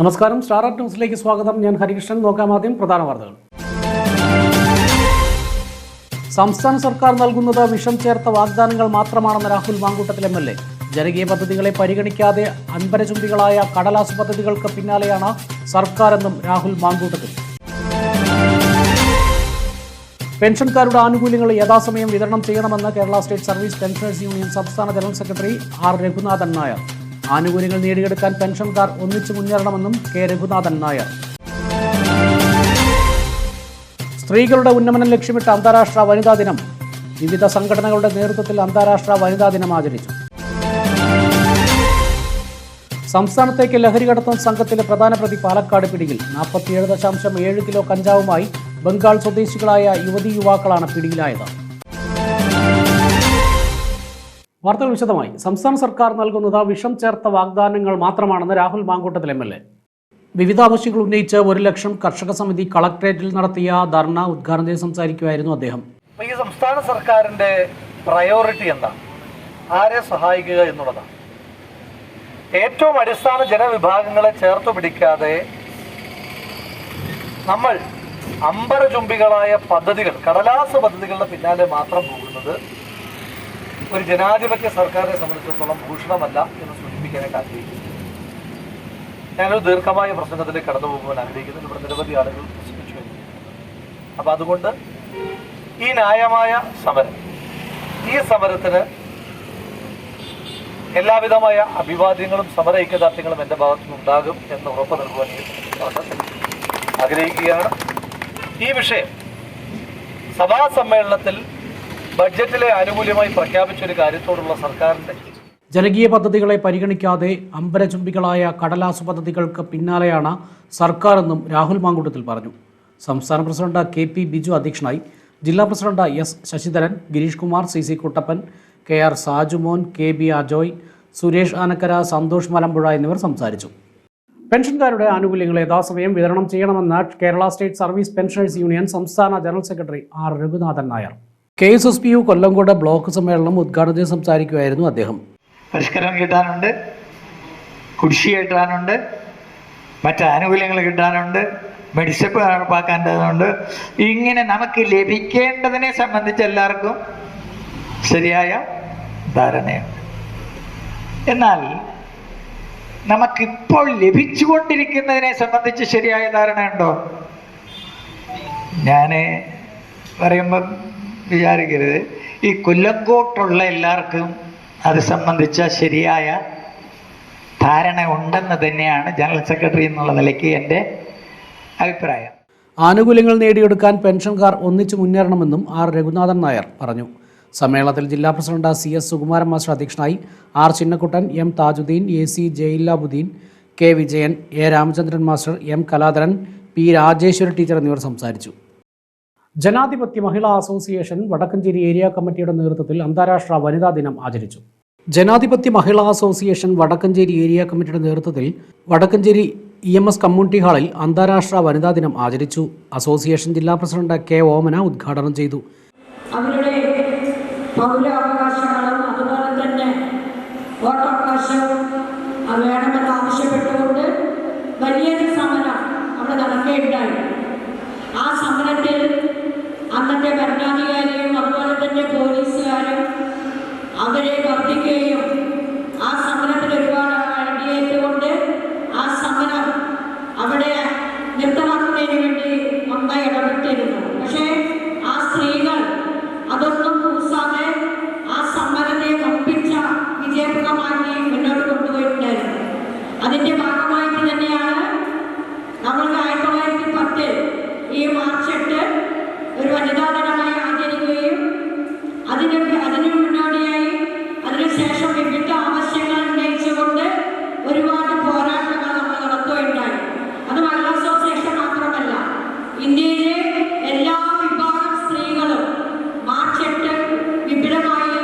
നമസ്കാരം. സ്റ്റാർ ന്യൂസിലേക്ക് സ്വാഗതം. ഞാൻ ഹരികൃഷ്ണൻ. നോക്കാം ആദ്യം പ്രധാന വാർത്തകൾ. സംസ്ഥാന സർക്കാർ നൽകുന്നത് വിഷം ചേർത്ത വാഗ്ദാനങ്ങൾ മാത്രമാണെന്ന് Rahul Mamkootathil M L A. ജനകീയ പദ്ധതികളെ പരിഗണിക്കാതെ അൻപരചുംബികളായ കടലാസ് പദ്ധതികൾക്ക് പിന്നാലെയാണ് സർക്കാരെന്നും രാഹുൽ മാങ്കൂട്ടത്തിൽ. പെൻഷൻകാരുടെ ആനുകൂല്യങ്ങൾ യഥാസമയം വിതരണം ചെയ്യണമെന്ന് Kerala state service pensioners union സംസ്ഥാന general secretary R Raghunathan Nair. ആനുകൂല്യങ്ങൾ നേടിയെടുക്കാൻ പെൻഷൻകാർ ഒന്നിച്ചു മുന്നേറണമെന്നും കെ രഘുനാഥൻ നായർ. സ്ത്രീകളുടെ ഉന്നമനം ലക്ഷ്യമിട്ട് അന്താരാഷ്ട്ര വനിതാ ദിനം വിവിധ സംഘടനകളുടെ നേതൃത്വത്തിൽ അന്താരാഷ്ട്ര വനിതാ ദിനം ആചരിച്ചു. സംസ്ഥാനത്തേക്ക് ലഹരി കടത്തുന്ന സംഘത്തിലെ പ്രധാന പ്രതി പാലക്കാട് പിടിയിൽ നാൽപ്പത്തിയേഴ് ദശാംശം ഏഴ് കിലോ കഞ്ചാവുമായി ബംഗാൾ സ്വദേശികളായ യുവതി യുവാക്കളാണ് പിടിയിലായത്. വാർത്തകൾ വിശദമായി. സംസ്ഥാന സർക്കാർ നൽകുന്നത് വിഷം ചേർത്ത വാഗ്ദാനങ്ങൾ മാത്രമാണെന്ന് Rahul Mamkootathil M L A. വിവിധ ആവശ്യങ്ങൾ ഉന്നയിച്ച് ഒരു ലക്ഷം കർഷക സമിതി കളക്ടറേറ്റിൽ നടത്തിയ ധർണ ഉദ്ഘാടനം ചെയ്ത് സംസാരിക്കുകയായിരുന്നു അദ്ദേഹം. ഈ സംസ്ഥാന സർക്കാരിന്റെ പ്രയോറിറ്റി എന്താണ് ആരെ സഹായിക്കുക എന്നുള്ളതാണ്. ഏറ്റവും അടിസ്ഥാന ജനവിഭാഗങ്ങളെ ചേർത്ത് പിടിക്കാതെ നമ്മൾ അമ്പരചുംബികളായ പദ്ധതികൾ കടലാസ് പദ്ധതികളുടെ പിന്നാലെ മാത്രം പോകുന്നത് ഒരു ജനാധിപത്യ സർക്കാരിനെ സംബന്ധിച്ചിടത്തോളം ഭൂഷണമല്ല എന്ന് സൂചിപ്പിക്കാനായിട്ട് ആഗ്രഹിക്കുന്നു. ഞാനൊരു ദീർഘമായ പ്രസംഗത്തിലേക്ക് കടന്നു പോകുവാൻ ആഗ്രഹിക്കുന്നു. ഇവിടെ നിരവധി ആളുകൾ പ്രസംഗിച്ചു കഴിഞ്ഞു അപ്പൊ അതുകൊണ്ട് ഈ ന്യായമായ സമരം ഈ സമരത്തിന് എല്ലാവിധമായ അഭിവാദ്യങ്ങളും സമര ഐക്യദാർഢ്യങ്ങളും എന്റെ ഭാഗത്തു ഉണ്ടാകും എന്ന് ഉറപ്പ് നൽകുവാൻ ആഗ്രഹിക്കുകയാണ്. ഈ വിഷയം സഭാ സമ്മേളനത്തിൽ ബഡ്ജറ്റിലെ ആനുകൂല്യമായി പ്രഖ്യാപിച്ച ഒരു കാര്യത്തോടുള്ള സർക്കാരിന്റെ ജനകീയ പദ്ധതികളെ പരിഗണിക്കാതെ അമ്പരചുംബികളായ കടലാസു പദ്ധതികൾക്ക് പിന്നാലെയാണ് സർക്കാരെന്നും രാഹുൽ മാങ്കൂട്ടത്തിൽ പറഞ്ഞു. സംസ്ഥാന പ്രസിഡന്റ് കെ പി ബിജു അധ്യക്ഷനായി ജില്ലാ president S Sasidharan Girish Kumar C C Kuttappan K R Sajumon K B Ajoy Suresh Anakkara Santhosh Malampuzha എന്നിവർ സംസാരിച്ചു. പെൻഷൻകാരുടെ ആനുകൂല്യങ്ങൾ യഥാസമയം വിതരണം ചെയ്യണമെന്ന് Kerala state service pensioners union സംസ്ഥാന general secretary R Raghunathan Nair. K S S P U Kollengode block സമ്മേളനം ഉദ്ഘാടനം ചെയ്ത് സംസാരിക്കുകയായിരുന്നു അദ്ദേഹം. പരിഷ്കരണം കിട്ടാനുണ്ട് കുടിശ്ശി കിട്ടാനുണ്ട് മറ്റ് ആനുകൂല്യങ്ങൾ കിട്ടാനുണ്ട് മെഡിസപ്പ് നടപ്പാക്കേണ്ടതുണ്ട്. ഇങ്ങനെ നമുക്ക് ലഭിക്കേണ്ടതിനെ സംബന്ധിച്ച് എല്ലാവർക്കും ശരിയായ ധാരണയുണ്ട്. എന്നാൽ നമുക്കിപ്പോൾ ലഭിച്ചുകൊണ്ടിരിക്കുന്നതിനെ സംബന്ധിച്ച് ശരിയായ ധാരണയുണ്ടോ? ഞാൻ പറയുമ്പം വിചാരിക്കരുത്. ഈ കൊല്ലങ്കോട്ടുള്ള എല്ലാവർക്കും അത് സംബന്ധിച്ച ശരിയായ ധാരണ ഉണ്ടെന്ന് തന്നെയാണ് ജനറൽ സെക്രട്ടറി എന്നുള്ള നിലയ്ക്ക് എന്റെ അഭിപ്രായം. ആനുകൂല്യങ്ങൾ നേടിയെടുക്കാൻ പെൻഷൻകാർ ഒന്നിച്ചു മുന്നേറണമെന്നും ആർ രഘുനാഥൻ നായർ പറഞ്ഞു. സമ്മേളനത്തിൽ ജില്ലാ president C S Sukumaran master അധ്യക്ഷനായി R Chinnakuttan M Thajudheen A C Jailabudheen K Vijayan A Ramachandran master M Kaladharan P Rajeswari teacher എന്നിവർ സംസാരിച്ചു. ജനാധിപത്യ മഹിളാ അസോസിയേഷൻ വടക്കഞ്ചേരി ഏരിയ കമ്മിറ്റിയുടെ നേതൃത്വത്തിൽ അന്താരാഷ്ട്ര വനിതാ ദിനം ആചരിച്ചു. ജനാധിപത്യ മഹിളാ അസോസിയേഷൻ വടക്കഞ്ചേരി ഏരിയ കമ്മിറ്റിയുടെ നേതൃത്വത്തിൽ Vadakkencherry E M S community ഹാളിൽ അന്താരാഷ്ട്ര വനിതാ ദിനം ആചരിച്ചു. അസോസിയേഷൻ ജില്ലാ പ്രസിഡന്റ് കെ ഓമന ഉദ്ഘാടനം ചെയ്തു. അവരുടെ അതുപോലെ ആവശ്യപ്പെട്ടുകൊണ്ട് വലിയൊരു സമരം അവിടെ നടക്കുകയുണ്ടായി ആ സമരത്തിൽ അന്നത്തെ ഭരണാധികാരിയും അതുപോലെ തന്നെ പോലീസുകാരും അവരെ വർദ്ധിക്കുകയും ആ സമരത്തിൽ ഒരുപാട് അടിയേറ്റുകൊണ്ട് ആ സമരം അവിടെ നിർത്തലാക്കുന്നതിന് വേണ്ടി നന്നായി ഇടപെട്ടിരുന്നു പക്ഷേ ആ സ്ത്രീകൾ അതൊന്നും കൂസാതെ ആ സമരത്തെ കമ്പിച്ച വിജയപ്രദമാക്കി മുന്നോട്ട് കൊണ്ടുപോയിട്ടുണ്ടായിരുന്നു അതിന്റെ ഭാഗമായിട്ട് തന്നെയാണ് നമ്മൾ ആയിരത്തി തൊള്ളായിരത്തി പത്തിൽ ഈ മാർച്ച് എട്ട് ഒരു വനിതാ ദിനമായി ആചരിക്കുകയും അതിന് അതിന് മുന്നോടിയായി അതിനുശേഷം വിവിധ ആവശ്യങ്ങൾ ഉന്നയിച്ചുകൊണ്ട് ഒരുപാട് പോരാട്ടങ്ങൾ നമ്മൾ നടത്തുകയുണ്ടായി അത് മഹിളാ അസോസിയേഷൻ മാത്രമല്ല ഇന്ത്യയിലെ എല്ലാ വിഭാഗം സ്ത്രീകളും മാർച്ച് എട്ട് വിപുലമായി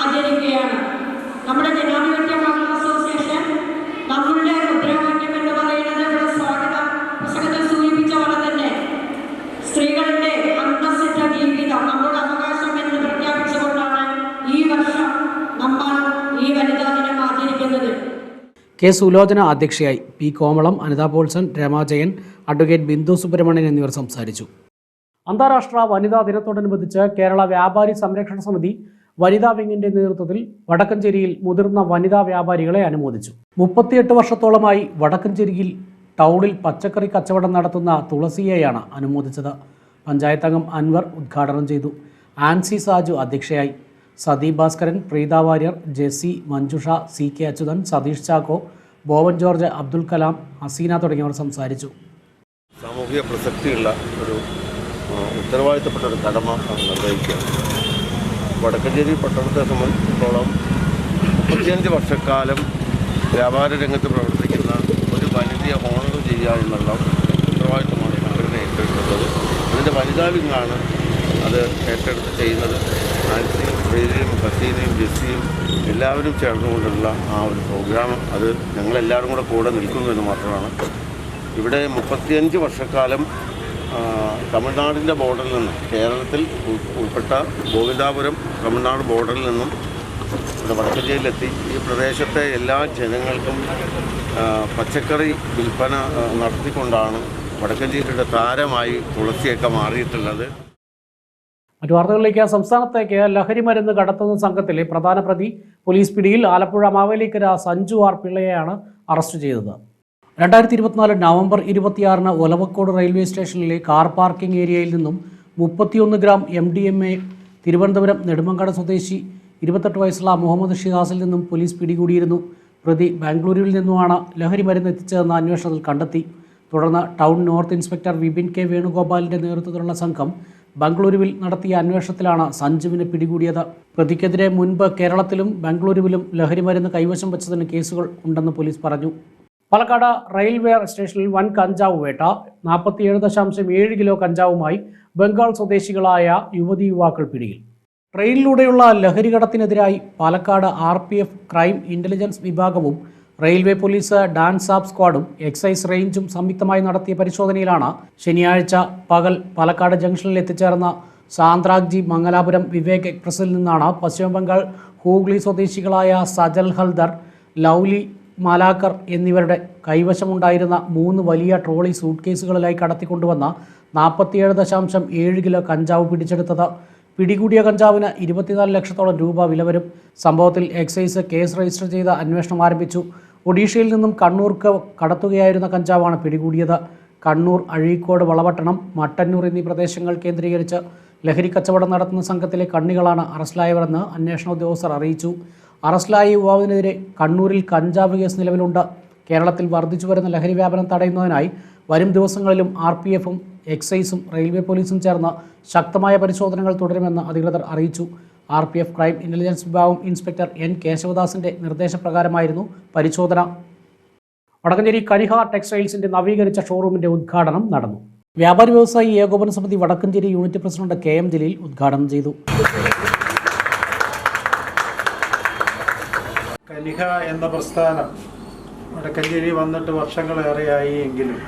ആചരിക്കുകയാണ് നമ്മുടെ ജനാധിപത്യ മഹിളാ അസോസിയേഷൻ നമ്മളുടെ മുദ്രാവാക്യം എന്ന് പറയുന്നത് ഇവിടെ സ്വാഗത പുസ്തകത്തിൽ സൂചിപ്പിച്ച പോലെ തന്നെ സ്ത്രീകളുടെ അന്തസ്സിട്ട ജീവിതം നമ്മുടെ അവകാശം എന്ന് പ്രഖ്യാപിച്ചുകൊണ്ടാണ് ഈ വർഷം നമ്മൾ ഈ വനിതാ കെ സുലോചന അധ്യക്ഷയായി പി കോമളം അനിതാ പോൾസൺ രമാജയൻ അഡ്വക്കേറ്റ് ബിന്ദു സുബ്രഹ്മണ്യൻ എന്നിവർ സംസാരിച്ചു. അന്താരാഷ്ട്ര വനിതാ ദിനത്തോടനുബന്ധിച്ച് കേരള വ്യാപാരി സംരക്ഷണ സമിതി വനിതാ വിങ്ങിന്റെ നേതൃത്വത്തിൽ വടക്കഞ്ചേരിയിൽ മുതിർന്ന വനിതാ വ്യാപാരികളെ അനുമോദിച്ചു. മുപ്പത്തിയെട്ട് വർഷത്തോളമായി വടക്കഞ്ചേരിയിൽ ടൗണിൽ പച്ചക്കറി കച്ചവടം നടത്തുന്ന തുളസിയെയാണ് അനുമോദിച്ചത്. പഞ്ചായത്തംഗം അൻവർ ഉദ്ഘാടനം ചെയ്തു. ആൻസി സാജു അധ്യക്ഷയായി. Sathi Bhaskaran Preetha Warrier Jessy Manjusha C K Achuthan Satheesh Chacko Bowen George Abdul Kalam Haseena തുടങ്ങിയവർ സംസാരിച്ചു. സാമൂഹിക പ്രസക്തിയുള്ള ഒരു ഉത്തരവാദിത്തപ്പെട്ട ഒരു കടമ നിർവഹിക്കുക വടക്കഞ്ചേരി പട്ടണത്തെ സംബന്ധിച്ചിടത്തോളം മുപ്പത്തിയഞ്ച് വർഷക്കാലം വ്യാപാര രംഗത്ത് പ്രവർത്തിക്കുന്ന ഒരു വനിതയെ ഓണർ ചെയ്യുക എന്നുള്ള ഉത്തരവാദിത്തമാണ് സംഘടന ഏറ്റെടുക്കുന്നത് അതിന്റെ വനിതാ വിങ്ങാണ് അത് ഏറ്റെടുത്ത് ചെയ്യുന്നത് ആൻസിയും പ്രീതിയും ബസീനയും ജെസ്സിയും എല്ലാവരും ചേർന്നുകൊണ്ടുള്ള ആ ഒരു പ്രോഗ്രാം അത് ഞങ്ങളെല്ലാവരും കൂടെ കൂടെ നിൽക്കുന്നു എന്ന് മാത്രമാണ്. ഇവിടെ മുപ്പത്തിയഞ്ച് വർഷക്കാലം തമിഴ്നാടിന്റെ ബോർഡറിൽ നിന്നും കേരളത്തിൽ ഉൾപ്പെട്ട ഗോവിന്ദാപുരം തമിഴ്നാട് ബോർഡറിൽ നിന്നും ഇവിടെ വടക്കഞ്ചേരിയിലെത്തി. ഈ പ്രദേശത്തെ എല്ലാ ജനങ്ങൾക്കും പച്ചക്കറി വിൽപ്പന നടത്തിക്കൊണ്ടാണ് വടക്കഞ്ചേരിയുടെ താരമായി തുളസിയൊക്കെ മാറിയിട്ടുള്ളത്. മറ്റു വാർത്തകളിലേക്ക് സംസ്ഥാനത്തേക്ക് ലഹരി മരുന്ന് കടത്തുന്ന സംഘത്തിലെ പ്രധാന പ്രതി പോലീസ് പിടിയിൽ ആലപ്പുഴ മാവേലിക്കര സഞ്ജു ആർ പിള്ളയെയാണ് അറസ്റ്റ് ചെയ്തത്. രണ്ടായിരത്തി ഇരുപത്തിനാല് നവംബർ ഇരുപത്തിയാറിന് ഒലവക്കോട് റെയിൽവേ സ്റ്റേഷനിലെ കാർ പാർക്കിംഗ് ഏരിയയിൽ നിന്നും മുപ്പത്തിയൊന്ന് gram M D M A Thiruvananthapuram Nedumangad സ്വദേശി ഇരുപത്തെട്ട് വയസ്സുള്ള മുഹമ്മദ് ഷിഹാസിൽ നിന്നും പോലീസ് പിടികൂടിയിരുന്നു. പ്രതി ബാംഗ്ലൂരിൽ നിന്നുമാണ് ലഹരി മരുന്ന് എത്തിച്ചതെന്ന് അന്വേഷണത്തിൽ കണ്ടെത്തി. തുടർന്ന് town north inspector Vipin K വേണുഗോപാലിന്റെ നേതൃത്വത്തിലുള്ള സംഘം ബംഗളൂരുവിൽ നടത്തിയ അന്വേഷണത്തിലാണ് സഞ്ജുവിനെ പിടികൂടിയത്. പ്രതിക്കെതിരെ മുൻപ് കേരളത്തിലും ബംഗളൂരുവിലും ലഹരിമരുന്ന് കൈവശം വെച്ചതിന് കേസുകൾ ഉണ്ടെന്ന് പോലീസ് പറഞ്ഞു. പാലക്കാട് റെയിൽവേ സ്റ്റേഷനിൽ വൻ കഞ്ചാവ് വേട്ട. നാൽപ്പത്തിയേഴ് ദശാംശം ഏഴ് കിലോ കഞ്ചാവുമായി ബംഗാൾ സ്വദേശികളായ യുവതി യുവാക്കൾ പിടിയിൽ. ട്രെയിനിലൂടെയുള്ള ലഹരി കടത്തിനെതിരായി Palakkad R P F crime intelligence വിഭാഗവും റെയിൽവേ പോലീസ് ഡാൻസ് ആപ്പ് സ്ക്വാഡും എക്സൈസ് റേഞ്ചും സംയുക്തമായി നടത്തിയ പരിശോധനയിലാണ് ശനിയാഴ്ച പകൽ പാലക്കാട് ജംഗ്ഷനിൽ എത്തിച്ചേർന്ന സാന്ദ്രാഗ്ജി മംഗലാപുരം വിവേക് എക്സ്പ്രസിൽ നിന്നാണ് പശ്ചിമബംഗാൾ ഹൂഗ്ലി സ്വദേശികളായ സജൽ ഹൽദർ ലൗലി മാലാക്കർ എന്നിവരുടെ കൈവശമുണ്ടായിരുന്ന മൂന്ന് വലിയ ട്രോളി സൂട്ട് കേസുകളിലായി കടത്തിക്കൊണ്ടുവന്ന നാൽപ്പത്തിയേഴ് ദശാംശം ഏഴ് കിലോ കഞ്ചാവ് പിടിച്ചെടുത്തത് പിടികൂടിയ കഞ്ചാവിന് ഇരുപത്തിനാല് ലക്ഷത്തോളം രൂപ വില വരും. സംഭവത്തിൽ എക്സൈസ് കേസ് രജിസ്റ്റർ ചെയ്ത് അന്വേഷണം ആരംഭിച്ചു. ഒഡീഷയിൽ നിന്നും കണ്ണൂർക്ക് കടത്തുകയായിരുന്ന കഞ്ചാവാണ് പിടികൂടിയത്. കണ്ണൂർ അഴീക്കോട് വളവട്ടണം മട്ടന്നൂർ എന്നീ പ്രദേശങ്ങൾ കേന്ദ്രീകരിച്ച് ലഹരി കച്ചവടം നടത്തുന്ന സംഘത്തിലെ കണ്ണികളാണ് അറസ്റ്റിലായവരെന്ന് അന്വേഷണ ഉദ്യോഗസ്ഥർ അറിയിച്ചു. അറസ്റ്റിലായ യുവാവിനെതിരെ കണ്ണൂരിൽ കഞ്ചാവ് കേസ് നിലവിലുണ്ട്. കേരളത്തിൽ വർദ്ധിച്ചു വരുന്ന ലഹരി വ്യാപനം തടയുന്നതിനായി വരും ദിവസങ്ങളിലും ആർ പി എഫും എക്സൈസും റെയിൽവേ പോലീസും ചേർന്ന് ശക്തമായ പരിശോധനകൾ തുടരുമെന്ന് അധികൃതർ അറിയിച്ചു. R P F crime intelligence വിഭാഗം ഇൻസ്പെക്ടർ എൻ കേശവദാസിന്റെ നിർദ്ദേശപ്രകാരമായിരുന്നു പരിശോധന. വടക്കഞ്ചേരി കനിഹ ടെക്സ്റ്റൈൽസിന്റെ നവീകരിച്ച ഷോറൂമിന്റെ ഉദ്ഘാടനം നടന്നു. വ്യാപാരി വ്യവസായി ഏകോപന സമിതി Vadakkencherry unit president K M Jaleel ഉദ്ഘാടനം ചെയ്തു. കനിഹ എന്ന പ്രസ്ഥാനം വടക്കഞ്ചേരി വന്നിട്ട് വർഷങ്ങളേറെയായി എങ്കിലും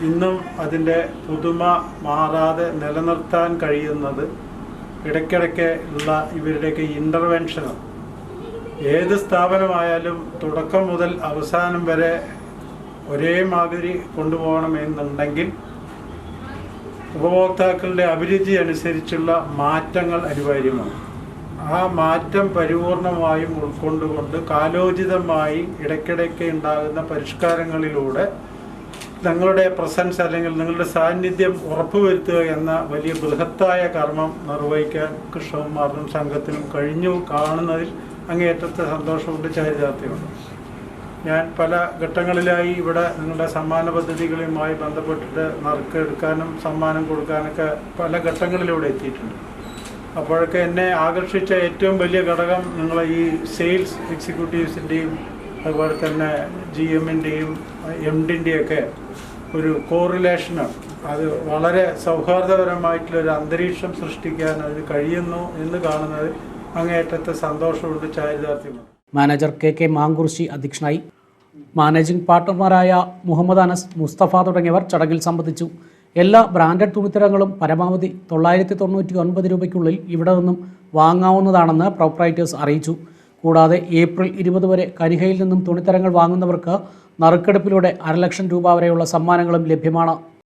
ഇന്നും അതിന്റെ പുതുമ മാറാതെ നിലനിർത്താൻ കഴിയുന്നത് ഇടയ്ക്കിടയ്ക്ക് ഉള്ള ഇവരുടെയൊക്കെ ഇന്റർവെൻഷനും ഏത് സ്ഥാപനമായാലും തുടക്കം മുതൽ അവസാനം വരെ ഒരേ മാതിരി കൊണ്ടുപോകണമെന്നുണ്ടെങ്കിൽ ഉപഭോക്താക്കളുടെ അഭിരുചി അനുസരിച്ചുള്ള മാറ്റങ്ങൾ അനിവാര്യമാണ്. ആ മാറ്റം പരിപൂർണമായും ഉൾക്കൊണ്ടുകൊണ്ട് കാലോചിതമായി ഇടയ്ക്കിടയ്ക്ക് ഉണ്ടാകുന്ന പരിഷ്കാരങ്ങളിലൂടെ നിങ്ങളുടെ പ്രസൻസ് അല്ലെങ്കിൽ നിങ്ങളുടെ സാന്നിധ്യം ഉറപ്പുവരുത്തുക എന്ന വലിയ ബൃഹത്തായ കർമ്മം നിർവഹിക്കാൻ കൃഷ്ണകുമാറിനും സംഘത്തിനും കഴിഞ്ഞു കാണുന്നതിൽ അങ്ങേയറ്റത്തെ സന്തോഷമുണ്ട് ചാരിതാർത്ഥ്യമുണ്ട്. ഞാൻ പല ഘട്ടങ്ങളിലായി ഇവിടെ നിങ്ങളുടെ സമ്മാന പദ്ധതികളുമായി ബന്ധപ്പെട്ടിട്ട് നറുക്കെടുക്കാനും സമ്മാനം കൊടുക്കാനൊക്കെ പല ഘട്ടങ്ങളിലൂടെ എത്തിയിട്ടുണ്ട്. അപ്പോഴൊക്കെ എന്നെ ആകർഷിച്ച ഏറ്റവും വലിയ ഘടകം നിങ്ങളെ ഈ സെയിൽസ് എക്സിക്യൂട്ടീവ്സിന്റെയും അതുപോലെ തന്നെ ജി എമ്മിന്റെയും എം ഡിന്റെയൊക്കെ ഒരു കോറിലേഷനാണ് അത് വളരെ സൗഹാർദ്ദപരമായിട്ടുള്ളൊരു അന്തരീക്ഷം സൃഷ്ടിക്കാൻ അത് കഴിയുന്നു എന്ന് കാണുന്നത് അങ്ങേയറ്റത്തെ സന്തോഷമുണ്ട് ചാരിതാർത്ഥ്യമുണ്ട്. മാനേജർ കെ കെ മാങ്കുറിശി അധ്യക്ഷനായി. മാനേജിംഗ് പാർട്ണർമാരായ മുഹമ്മദ് അനസ് മുസ്തഫ തുടങ്ങിയവർ ചടങ്ങിൽ സംബന്ധിച്ചു. എല്ലാ ബ്രാൻഡഡ് തുണിത്തരങ്ങളും പരമാവധി തൊള്ളായിരത്തി തൊണ്ണൂറ്റി ഒൻപത് രൂപയ്ക്കുള്ളിൽ ഇവിടെ നിന്നും വാങ്ങാവുന്നതാണെന്ന് പ്രോപ്പറൈറ്റേഴ്സ് അറിയിച്ചു. കൂടാതെ ഏപ്രിൽ ഇരുപത് വരെ കനിഹയിൽ നിന്നും തുണിത്തരങ്ങൾ വാങ്ങുന്നവർക്ക് നറുക്കെടുപ്പിലൂടെ അരലക്ഷം രൂപ വരെയുള്ള സമ്മാനങ്ങളും ലഭ്യമാണ്.